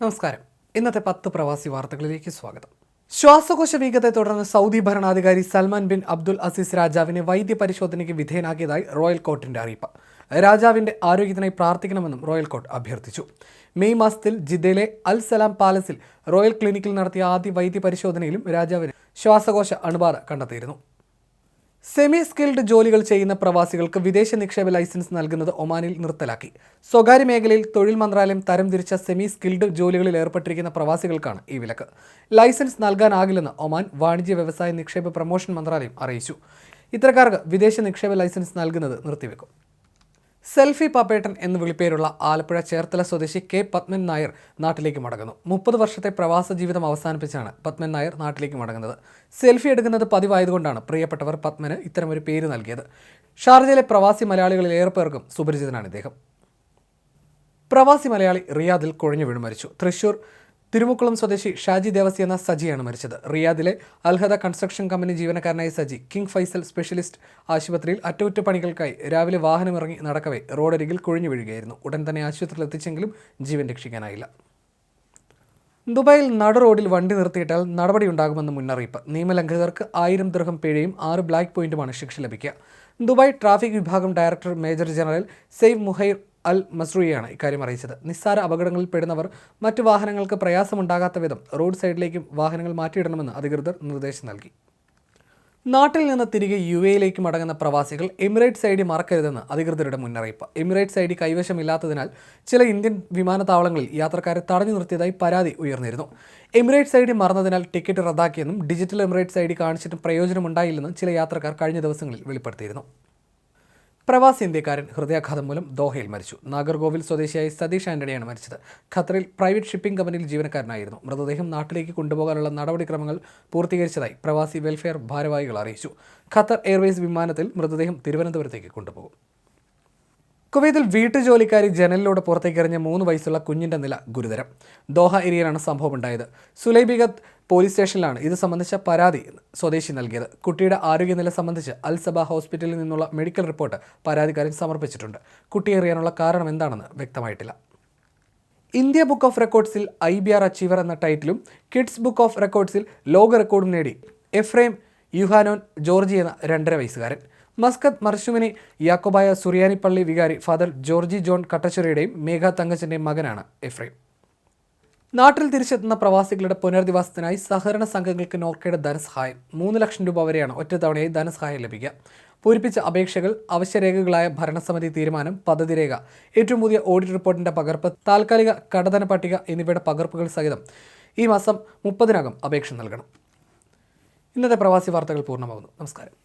നമസ്കാരം. ഇന്നത്തെ പത്ത് പ്രവാസി വാർത്തകളിലേക്ക് സ്വാഗതം. ശ്വാസകോശ വീക്കത്തെ തുടർന്ന് സൗദി ഭരണാധികാരി സൽമാൻ ബിൻ അബ്ദുൽ അസീസ് രാജാവിനെ വൈദ്യ പരിശോധനയ്ക്ക് വിധേയനാക്കിയതായി റോയൽ കോർട്ടിന്റെ അറിയിപ്പ്. രാജാവിന്റെ ആരോഗ്യത്തിനായി പ്രാർത്ഥിക്കണമെന്നും റോയൽ കോർട്ട് അഭ്യർത്ഥിച്ചു. മെയ് മാസത്തിൽ ജിദ്ദയിലെ അൽ സലാം പാലസിൽ റോയൽ ക്ലിനിക്കിൽ നടത്തിയ ആദ്യ വൈദ്യ പരിശോധനയിലും രാജാവിന് ശ്വാസകോശ അണുബാധ കണ്ടെത്തിയിരുന്നു. സെമി സ്കിൽഡ് ജോലികൾ ചെയ്യുന്ന പ്രവാസികൾക്ക് വിദേശ നിക്ഷേപ ലൈസൻസ് നൽകുന്നത് ഒമാനിൽ നിർത്തലാക്കി. സ്വകാര്യ മേഖലയിൽ തൊഴിൽ മന്ത്രാലയം തരംതിരിച്ച സെമി സ്കിൽഡ് ജോലികളിൽ ഏർപ്പെട്ടിരിക്കുന്ന പ്രവാസികൾക്കാണ് ഈ വിലക്ക്. ലൈസൻസ് നൽകാനാകില്ലെന്ന് ഒമാൻ വാണിജ്യ വ്യവസായ നിക്ഷേപ പ്രൊമോഷൻ മന്ത്രാലയം അറിയിച്ചു. ഇത്തരക്കാർക്ക് വിദേശ നിക്ഷേപ ലൈസൻസ് നൽകുന്നത് നിർത്തിവെക്കും. സെൽഫി പാപ്പേട്ടൻ എന്ന് വിളിപ്പേരുള്ള ആലപ്പുഴ ചേർത്തല സ്വദേശി കെ പത്മൻ നായർ നാട്ടിലേക്ക് മടങ്ങുന്നു. മുപ്പത് വർഷത്തെ പ്രവാസ ജീവിതം അവസാനിപ്പിച്ചാണ് പത്മൻ നായർ നാട്ടിലേക്ക് മടങ്ങുന്നത്. സെൽഫി എടുക്കുന്നത് പതിവായതുകൊണ്ടാണ് പ്രിയപ്പെട്ടവർ പത്മന് ഇത്തരമൊരു പേര് നൽകിയത്. ഷാർജയിലെ പ്രവാസി മലയാളികളിൽ ഏറെ പേർക്കും സുപരിചിതനാണ് ഇദ്ദേഹം. പ്രവാസി മലയാളി റിയാദിൽ കുഴഞ്ഞു വീണ് മരിച്ചു. തൃശൂർ തിരുമുക്കുളം സ്വദേശി ഷാജി ദേവസി എന്ന സജിയാണ് മരിച്ചത്. റിയാദിലെ അൽഹദ കൺസ്ട്രക്ഷൻ കമ്പനി ജീവനക്കാരനായ സജി കിങ് ഫൈസൽ സ്പെഷ്യലിസ്റ്റ് ആശുപത്രിയിൽ അറ്റകുറ്റപ്പണികൾക്കായി രാവിലെ വാഹനമിറങ്ങി നടക്കവേ റോഡരികിൽ കുഴിഞ്ഞു വീഴുകയായിരുന്നു. ഉടൻ തന്നെ ആശുപത്രിയിൽ എത്തിച്ചെങ്കിലും ജീവൻ രക്ഷിക്കാനായില്ല. ദുബായിൽ നട റോഡിൽ വണ്ടി നിർത്തിയിട്ടാൽ നടപടിയുണ്ടാകുമെന്ന് മുന്നറിയിപ്പ്. നിയമലംഘകർക്ക് ആയിരം ദൃഹം പിഴയും ആറ് ബ്ലാക്ക് പോയിന്റുമാണ് ശിക്ഷ ലഭിക്കുക. ദുബായ് ട്രാഫിക് വിഭാഗം director major general Saif Muhair Al മസ്രൂയിയാണ് ഇക്കാര്യം അറിയിച്ചത്. നിസ്സാര അപകടങ്ങളിൽ പെടുന്നവർ മറ്റു വാഹനങ്ങൾക്ക് പ്രയാസമുണ്ടാകാത്ത വിധം റോഡ് സൈഡിലേക്കും വാഹനങ്ങൾ മാറ്റിയിടണമെന്ന് അധികൃതർ നിർദ്ദേശം നൽകി. നാട്ടിൽ നിന്ന് തിരികെ യു എയിലേക്ക് മടങ്ങുന്ന പ്രവാസികൾ എമിറേറ്റ്സ് ഐ ഡി മറക്കരുതെന്ന് അധികൃതരുടെ മുന്നറിയിപ്പ്. എമിറേറ്റ്സ് ഐ ഡി കൈവശമില്ലാത്തതിനാൽ ചില ഇന്ത്യൻ വിമാനത്താവളങ്ങളിൽ യാത്രക്കാരെ തടഞ്ഞു നിർത്തിയതായി പരാതി ഉയർന്നിരുന്നു. എമിറേറ്റ്സ് ഐ ഡി മറന്നതിനാൽ ടിക്കറ്റ് റദ്ദാക്കിയെന്നും ഡിജിറ്റൽ എമിറേറ്റ്സ് ഐ ഡി കാണിച്ചിട്ടും പ്രയോജനമുണ്ടായില്ലെന്നും ചില യാത്രക്കാർ കഴിഞ്ഞ ദിവസങ്ങളിൽ വെളിപ്പെടുത്തിയിരുന്നു. പ്രവാസി ഇന്ത്യക്കാരൻ ഹൃദയാഘാതം മൂലം ദോഹയിൽ മരിച്ചു. നാഗർകോവിൽ സ്വദേശിയായ സതീഷ് ആന്റണിയാണ് മരിച്ചത്. ഖത്തറിൽ പ്രൈവറ്റ് ഷിപ്പിംഗ് കമ്പനിയിൽ ജീവനക്കാരനായിരുന്നു. മൃതദേഹം നാട്ടിലേക്ക് കൊണ്ടുപോകാനുള്ള നടപടിക്രമങ്ങൾ പൂർത്തീകരിച്ചതായി പ്രവാസി വെൽഫെയർ ഭാരവാഹികൾ അറിയിച്ചു. ഖത്തർ എയർവേസ് വിമാനത്തിൽ മൃതദേഹം തിരുവനന്തപുരത്തേക്ക് കൊണ്ടുപോകും. കുവൈത്തിൽ വീട്ടുജോലിക്കാരി ജനലിലൂടെ പുറത്തേക്ക് എറിഞ്ഞ മൂന്ന് വയസ്സുള്ള കുഞ്ഞിന്റെ നില ഗുരുതരം. ദോഹ ഏരിയയിലാണ് സംഭവം ഉണ്ടായത് സുലൈബിഗത്ത് പോലീസ് സ്റ്റേഷനിലാണ് ഇത് സംബന്ധിച്ച പരാതി സ്വദേശി നൽകിയത്. കുട്ടിയുടെ ആരോഗ്യനില സംബന്ധിച്ച് അൽസബ ഹോസ്പിറ്റലിൽ നിന്നുള്ള മെഡിക്കൽ റിപ്പോർട്ട് പരാതിക്കാരൻ സമർപ്പിച്ചിട്ടുണ്ട്. കുട്ടി എറിയാനുള്ള കാരണം എന്താണെന്ന് വ്യക്തമായിട്ടില്ല. ഇന്ത്യ ബുക്ക് ഓഫ് റെക്കോർഡ്സിൽ ഐ ബി ആർ അച്ചീവർ എന്ന ടൈറ്റിലും കിഡ്സ് ബുക്ക് ഓഫ് റെക്കോർഡ്സിൽ ലോക റെക്കോർഡും നേടി. എഫ്രൈം യുഹാനോൻ ജോർജി എന്ന രണ്ടര വയസ്സുകാരൻ. മസ്കത്ത് മർഷുമിനി യാക്കോബായ സുറിയാനിപ്പള്ളി വികാരി ഫാദർ ജോർജി ജോൺ കട്ടച്ചുരയുടെയും മേഘ തങ്കച്ചന്റെയും മകനാണ് എഫ്രൈം. നാട്ടിൽ തിരിച്ചെത്തുന്ന പ്രവാസികളുടെ പുനരധിവാസത്തിനായി സഹകരണ സംഘങ്ങൾക്ക് നോർക്കയുടെ ധനസഹായം. മൂന്ന് ലക്ഷം രൂപ വരെയാണ് ഒറ്റത്തവണയായി ധനസഹായം ലഭിക്കുക. പൂരിപ്പിച്ച അപേക്ഷകൾ അവശ്യരേഖകളായ ഭരണസമിതി തീരുമാനം പദ്ധതി രേഖ ഏറ്റവും പുതിയ ഓഡിറ്റ് റിപ്പോർട്ടിന്റെ പകർപ്പ് താൽക്കാലിക കടധന പട്ടിക എന്നിവയുടെ പകർപ്പുകൾ സഹിതം ഈ മാസം മുപ്പതിനകം അപേക്ഷ നൽകണം. ഇന്നത്തെ പ്രവാസി വാർത്തകൾ പൂർണമാകുന്നു. നമസ്കാരം.